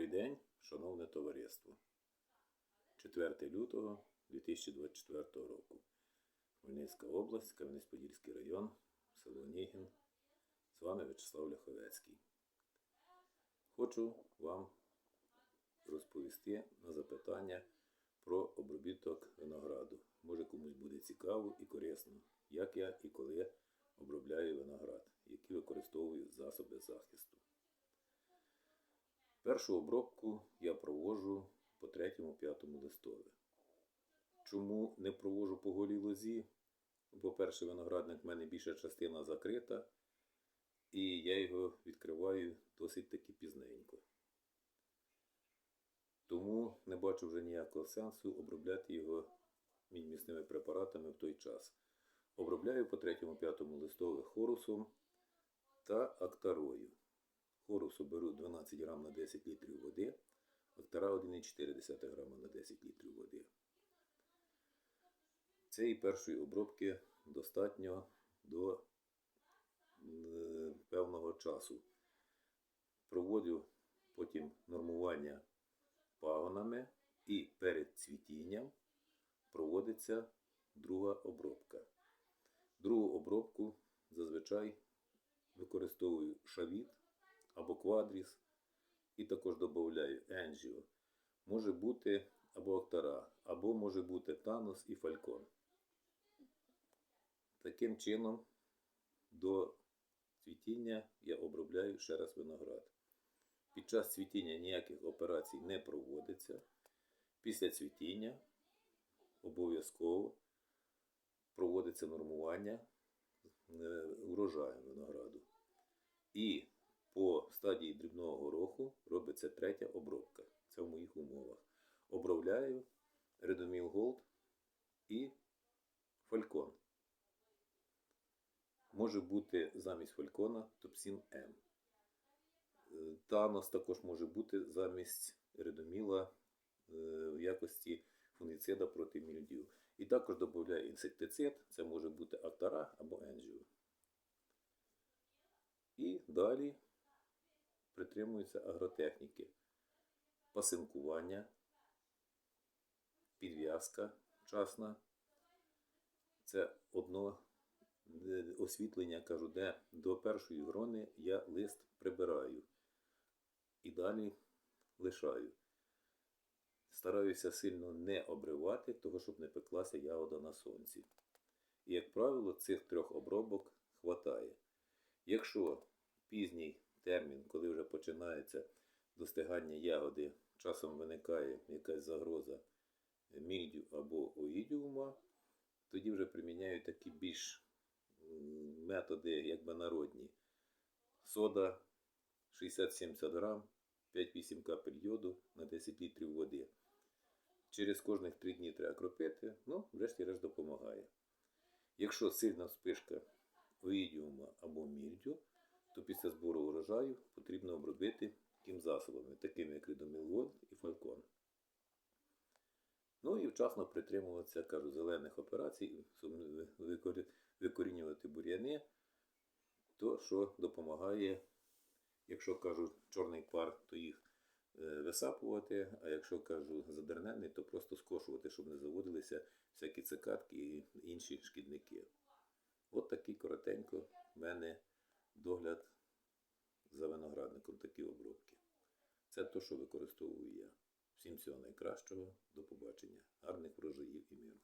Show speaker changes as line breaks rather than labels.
Добрий день, шановне товариство. 4 лютого 2024 року. Хмельницька область, Кам'янець-Подільський район, село Нігін. З вами В'ячеслав Ляховецький. Хочу вам розповісти на запитання про обробіток винограду. Може комусь буде цікаво і корисно, як я і коли обробляю виноград, які використовую засоби захисту. Першу обробку я проводжу по 3-5 листові. Чому не проводжу по голій лозі? Ну, По-перше, виноградник в мене більша частина закрита, і я його відкриваю досить таки пізненько. Тому не бачу вже ніякого сенсу обробляти його мінімісними препаратами в той час. Обробляю по 3-5 листових хорусом та актарою. Хорусу беру 12 грам на 10 літрів води, актара 1,4 грама на 10 літрів води. Цієї першої обробки достатньо до е, певного часу. Проводю потім нормування пагонами і перед цвітінням проводиться друга обробка. Другу обробку зазвичай використовую шавіт або квадріс, і також додаю енжіо. Може бути або октара, або може бути танос і фалькон. Таким чином, до цвітіння я обробляю ще раз виноград. Під час цвітіння ніяких операцій не проводиться. Після цвітіння обов'язково проводиться нормування е, урожаю винограду. І стадії дрібного гороху робиться третя обробка. Це в моїх умовах. Обробляю Redomil Gold і Фалькон. Може бути замість Фалькона Топсін М. Танос також може бути замість Редоміла в якості фунгіцида проти мільдію. І також додаю інсектицид, це може бути Актара або Енжіо. І далі притримуються агротехніки. Пасинкування, підв'язка вчасна. Це одно е, освітлення, кажу, де до першої грони я лист прибираю і далі лишаю. Стараюся сильно не обривати, того, щоб не пеклася ягода на сонці. І, як правило, цих трьох обробок хватає. Якщо пізній термін, коли вже починається достигання ягоди, часом виникає якась загроза мільдю або оїдіума, тоді вже приміняю такі більш методи, якби народні. Сода 60-70 грам, 5-8 капель йоду на 10 літрів води. Через кожних 3 дні треба кропити, ну, врешті-решт допомагає. Якщо сильна вспишка оїдіума або мільдю, то після збору урожаю потрібно обробити тим засобами, такими як Рідомілвод і Фалькон. Ну і вчасно притримуватися, кажу, зелених операцій, викорінювати бур'яни, то що допомагає, якщо кажу чорний пар, то їх е, висапувати, а якщо кажу задернений, то просто скошувати, щоб не заводилися всякі цикадки і інші шкідники. От такий коротенько в мене Це то, що використовую я. Всім всього найкращого, до побачення, гарних врожаїв і миру.